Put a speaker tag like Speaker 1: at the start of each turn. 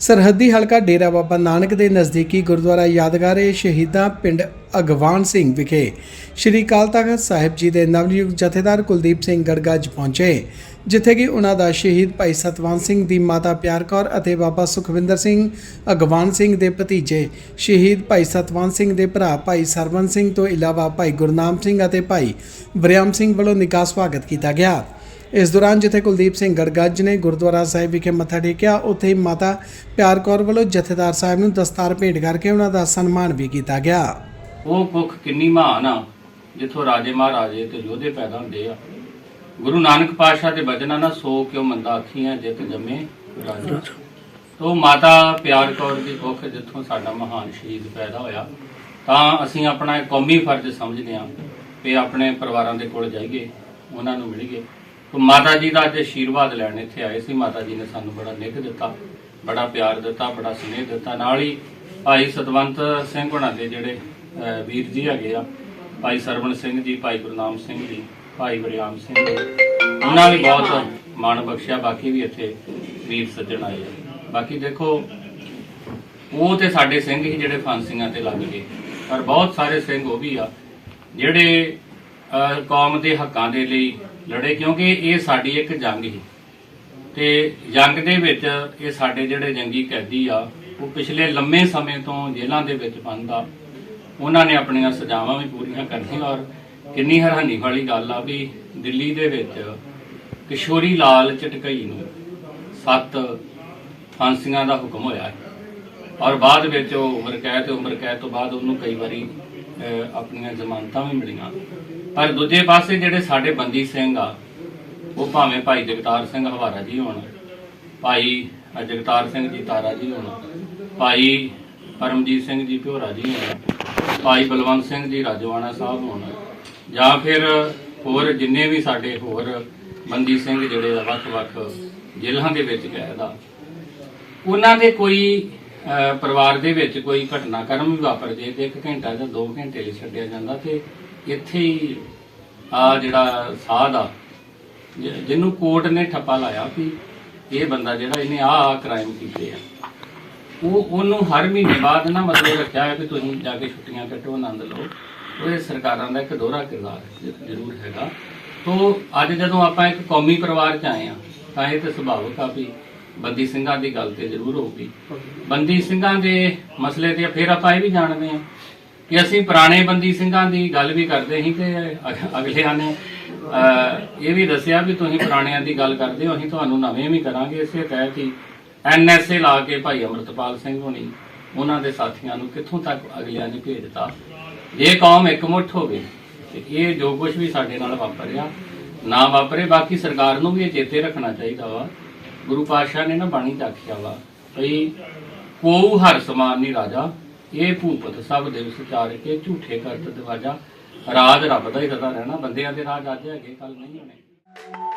Speaker 1: ਸਰਹੱਦੀ ਹਲਕਾ ਡੇਰਾ ਬਾਬਾ ਨਾਨਕ ਦੇ ਨਜ਼ਦੀਕੀ ਗੁਰਦੁਆਰਾ ਯਾਦਗਾਰ-ਏ ਸ਼ਹੀਦਾਂ ਪਿੰਡ ਅਗਵਾਨ ਸਿੰਘ ਵਿਖੇ ਸ਼੍ਰੀ ਅਕਾਲ ਤਖਤ ਸਾਹਿਬ ਜੀ ਦੇ ਨਵਨਿਯੁਕਤ ਜਥੇਦਾਰ ਕੁਲਦੀਪ ਸਿੰਘ ਗੜਗੱਜ ਪਹੁੰਚੇ, ਜਿੱਥੇ ਕਿ ਉਹਨਾਂ ਦਾ ਸ਼ਹੀਦ ਭਾਈ ਸਤਵੰਤ ਸਿੰਘ ਦੀ ਮਾਤਾ ਪਿਆਰ ਕੌਰ ਅਤੇ ਬਾਬਾ ਸੁਖਵਿੰਦਰ ਸਿੰਘ ਅਗਵਾਨ ਸਿੰਘ ਦੇ ਭਤੀਜੇ, ਸ਼ਹੀਦ ਭਾਈ ਸਤਵੰਤ ਸਿੰਘ ਦੇ ਭਰਾ ਭਾਈ ਸਰਵਨ ਸਿੰਘ ਤੋਂ ਇਲਾਵਾ ਭਾਈ ਗੁਰਨਾਮ ਸਿੰਘ ਅਤੇ ਭਾਈ ਬ੍ਰਿਆਮ ਸਿੰਘ ਵੱਲੋਂ ਨਿੱਘਾ ਸਵਾਗਤ ਕੀਤਾ ਗਿਆ। ਇਸ ਦੌਰਾਨ ਜਿੱਥੇ ਕੁਲਦੀਪ ਸਿੰਘ ਗੜਗੱਜ ਨੇ ਗੁਰਦੁਆਰਾ ਸਾਹਿਬ ਵਿਖੇ ਮੱਥਾ ਟੇਕਿਆ, ਉੱਥੇ ਹੀ ਮਾਤਾ ਪਿਆਰ ਕੌਰ ਵੱਲੋਂ ਜਥੇਦਾਰ ਸਾਹਿਬ ਨੂੰ ਦਸਤਾਰ ਭੇਟ ਕਰਕੇ ਉਹਨਾਂ ਦਾ ਸਨਮਾਨ ਵੀ ਕੀਤਾ ਗਿਆ।
Speaker 2: ਉਹ ਕੁੱਖ ਕਿੰਨੀ ਮਹਾਨ ਆ, ਜਿੱਥੋਂ ਰਾਜੇ ਮਹਾਰਾਜੇ ਤੇ ਯੋਧੇ ਪੈਦਾ ਹੁੰਦੇ ਆ। ਗੁਰੂ ਨਾਨਕ ਪਾਤਸ਼ਾਹ ਦੇ ਬਚਨਾਂ ਨਾਲ ਸੋ ਕਿਉ ਮੰਦਾ ਆਖੀਆਂ ਜਿਤ ਜੰਮੇ ਰਾਜਾ। ਤੋ ਮਾਤਾ ਪਿਆਰ ਕੌਰ ਦੀ ਕੁੱਖ ਜਿੱਥੋਂ ਸਾਡਾ ਮਹਾਨ ਸ਼ਹੀਦ ਪੈਦਾ ਹੋਇਆ, ਤਾਂ ਅਸੀਂ ਆਪਣਾ ਕੌਮੀ ਫਰਜ਼ ਸਮਝਦੇ ਹਾਂ ਕਿ ਆਪਣੇ ਪਰਿਵਾਰਾਂ ਦੇ ਕੋਲ ਜਾਈਏ, ਉਹਨਾਂ ਨੂੰ ਮਿਲੀਏ। ਤੋ ਮਾਤਾ ਜੀ ਦਾ ਅੱਜ ਆਸ਼ੀਰਵਾਦ ਲੈਣ ਇੱਥੇ ਆਏ ਸੀ। ਮਾਤਾ ਜੀ ਨੇ ਸਾਨੂੰ ਬੜਾ ਨਿੱਘ ਦਿੱਤਾ ਬੜਾ ਪਿਆਰ ਦਿੱਤਾ ਬੜਾ ਸਨੇਹ ਦਿੱਤਾ। ਨਾਲ ਹੀ ਭਾਈ ਸਤਵੰਤ ਸਿੰਘ ਹੁਣਾਂ ਦੇ ਜਿਹੜੇ ਵੀਰ ਜੀ ਹੈਗੇ ਆ ਭਾਈ ਸਰਵਣ ਸਿੰਘ ਜੀ ਭਾਈ ਗੁਰਨਾਮ ਸਿੰਘ ਜੀ ਭਾਈ ਬਰਿਆਮ ਸਿੰਘ ਜੀ ਉਹਨਾਂ ਵੀ ਬਹੁਤ ਮਾਣ ਬਖਸ਼ਿਆ। ਬਾਕੀ ਵੀ ਇੱਥੇ ਵੀਰ ਸੱਜਣ ਆਏ ਆ। ਬਾਕੀ ਦੇਖੋ ਉਹ ਤੇ ਸਾਡੇ ਸਿੰਘ ਹੀ ਜਿਹੜੇ ਫਾਂਸੀਆਂ ਤੇ ਲੱਗ ਗਏ। ਪਰ ਬਹੁਤ ਸਾਰੇ ਸਿੰਘ ਉਹ ਵੀ ਆ ਜਿਹੜੇ ਕੌਮ ਦੇ ਹੱਕਾਂ ਦੇ ਲਈ ਲੜੇ ਕਿਉਂਕਿ ਇਹ ਸਾਡੀ ਇੱਕ ਜੰਗ ਸੀ। ਤੇ ਜੰਗ ਦੇ ਵਿੱਚ ਇਹ ਸਾਡੇ ਜਿਹੜੇ ਜੰਗੀ ਕੈਦੀ ਆ, ਉਹ ਪਿਛਲੇ ਲੰਮੇ ਸਮੇਂ ਤੋਂ ਜੇਲ੍ਹਾਂ ਦੇ ਵਿੱਚ ਬੰਦ ਆ। ਉਹਨਾਂ ਨੇ ਆਪਣੀਆਂ ਸਜ਼ਾਵਾਂ ਵੀ ਪੂਰੀਆਂ ਕਰਨੀਆਂ ਔਰ ਕਿੰਨੀ ਹੈਰਾਨੀ ਵਾਲੀ ਗੱਲ ਆ ਵੀ ਦਿੱਲੀ ਦੇ ਵਿੱਚ ਕਿਸ਼ੋਰੀ ਲਾਲ ਚਟਕਈ ਨੂੰ ਸੱਤ ਫਾਂਸੀਆਂ ਦਾ ਹੁਕਮ ਹੋਇਆ ਔਰ ਬਾਅਦ ਵਿੱਚ ਉਹ ਉਮਰ ਕੈਦ ਤੇ ਉਮਰ ਕੈਦ ਤੋਂ ਬਾਅਦ ਉਹਨੂੰ ਕਈ ਵਾਰੀ ਆਪਣੀਆਂ ਜ਼ਮਾਨਤਾਂ ਵੀ ਮਿਲੀਆਂ। ਪਰ ਦੂਜੇ ਪਾਸੇ ਜਿਹੜੇ ਸਾਡੇ ਬੰਦੀ ਸਿੰਘ ਆ, ਉਹ ਭਾਵੇਂ ਭਾਈ ਜਗਤਾਰ ਸਿੰਘ ਹਵਾਰਾ ਜੀ ਹੋਣ, ਭਾਈ ਜਗਤਾਰ ਸਿੰਘ ਜੀ ਤਾਰਾ ਜੀ ਹੋਣ, ਭਾਈ ਪਰਮਜੀਤ ਸਿੰਘ ਜੀ ਭਿਓਰਾ ਜੀ ਹੋਣ, ਭਾਈ ਬਲਵੰਤ ਸਿੰਘ ਜੀ ਰਾਜਵਾਨਾ ਸਾਹਿਬ ਹੋਣ, ਜਾਂ ਫਿਰ ਹੋਰ ਜਿੰਨੇ ਵੀ ਸਾਡੇ ਹੋਰ ਬੰਦੀ ਸਿੰਘ ਜਿਹੜੇ ਆ ਵੱਖ-ਵੱਖ ਜ਼ਿਲ੍ਹਿਆਂ ਦੇ ਵਿੱਚ ਕੈਦ ਆ, ਉਹਨਾਂ ਦੇ ਕੋਈ ਪਰਿਵਾਰ ਦੇ ਵਿੱਚ ਕੋਈ ਘਟਨਾਕ੍ਰਮ ਵੀ ਵਾਪਰ ਜੇ ਤੇ 1 ਘੰਟਾ ਜਾਂ 2 ਘੰਟੇ ਲਈ ਛੱਡਿਆ ਜਾਂਦਾ ਤੇ ਇੱਥੇ ਹੀ ਆ ਜਿਹੜਾ ਸਾਧ ਆ ਜਿਹਨੂੰ ਕੋਰਟ ਨੇ ਠੱਪਾ ਲਾਇਆ ਵੀ ਇਹ ਬੰਦਾ ਜਿਹੜਾ ਇਹਨੇ ਆਹ ਆਹ ਕ੍ਰਾਈਮ ਕੀਤੇ ਆ। ਉਹ, ਉਹਨੂੰ ਹਰ ਮਹੀਨੇ ਬਾਅਦ ਨਾ ਮਤਲਬ ਰੱਖਿਆ ਹੈ ਵੀ ਤੁਸੀਂ ਜਾ ਕੇ ਛੁੱਟੀਆਂ ਕੱਟੋ ਆਨੰਦ ਲਓ। ਉਹ ਇਹ ਸਰਕਾਰਾਂ ਦਾ ਇੱਕ ਦੋਹਰਾ ਕਿਰਦਾਰ ਜ਼ਰੂਰ ਹੈਗਾ। ਤੋਂ ਅੱਜ ਜਦੋਂ ਆਪਾਂ ਇੱਕ ਕੌਮੀ ਪਰਿਵਾਰ ਚ ਆਏ ਆ ਤਾਂ ਇਹ ਤਾਂ ਸੁਭਾਵਿਕ ਆ ਵੀ ਬੰਦੀ ਸਿੰਘਾਂ ਦੀ ਗੱਲ ਤੇ ਜ਼ਰੂਰ ਹੋਊਗੀ। ਬੰਦੀ ਸਿੰਘਾਂ ਦੇ ਮਸਲੇ ਤੇ ਫਿਰ ਆਪਾਂ ਇਹ ਵੀ ਜਾਣਦੇ ਆ ਕਿ ਅਸੀਂ ਪੁਰਾਣੇ ਬੰਦੀ ਸਿੰਘਾਂ ਦੀ ਗੱਲ ਵੀ ਕਰਦੇ ਸੀ ਤੇ ਅਗ- ਅਗਲਿਆਂ ਨੇ ਇਹ ਵੀ ਦੱਸਿਆ ਵੀ ਤੁਸੀਂ ਪੁਰਾਣਿਆਂ ਦੀ ਗੱਲ ਕਰਦੇ ਹੋ ਅਸੀਂ ਤੁਹਾਨੂੰ ਨਵੇਂ ਵੀ ਕਰਾਂਗੇ। ਇਸੇ ਤਹਿਤ ਹੀ ਐਨਐਸਏ ਲਾ ਕੇ ਭਾਈ ਅਮਰਤਪਾਲ ਸਿੰਘ ਹੋਣੀ ਉਹਨਾਂ ਦੇ ਸਾਥੀਆਂ ਨੂੰ ਕਿੱਥੋਂ ਤੱਕ ਅਗਲਿਆਂ ਨੇ ਭੇਜਤਾ? ਇਹ ਕੌਮ ਇਕਮੁੱਠ ਹੋਵੇ ਤੇ ਇਹ ਜੋ ਕੁਝ ਵੀ ਸਾਡੇ ਨਾਲ ਵਾਪਰਿਆ ਨਾ ਵਾਪਰੇ ਬਾਕੀ ਸਰਕਾਰ ਨੂੰ ਵੀ ਇਹ ਚੇਤੇ ਰੱਖਣਾ ਚਾਹੀਦਾ ਵਾ। ਗੁਰੂ ਪਾਤਸ਼ਾਹ ਨੇ ਨਾ ਬਾਣੀ ਚ ਆਖਿਆ ਵਾ ਭਈ ਕੋਉ ਹਰ ਸਮਾਨ ਨਹੀਂ ਰਾਜਾ, ਇਹ ਭੂਪਤ ਸਭ ਦੇ ਵਿਚਾਰ ਕੇ ਝੂਠੇ ਕਰਤ ਦਵਾਜਾ ਰਾਜ ਰੱਬ ਦਾ ਹੀ ਰਦਾ ਰਹਿਣਾ, ਬੰਦਿਆਂ ਦੇ ਰਾਜ ਅੱਜ ਹੈਗੇ ਕੱਲ ਨਹੀਂ ਹੋਣੇ।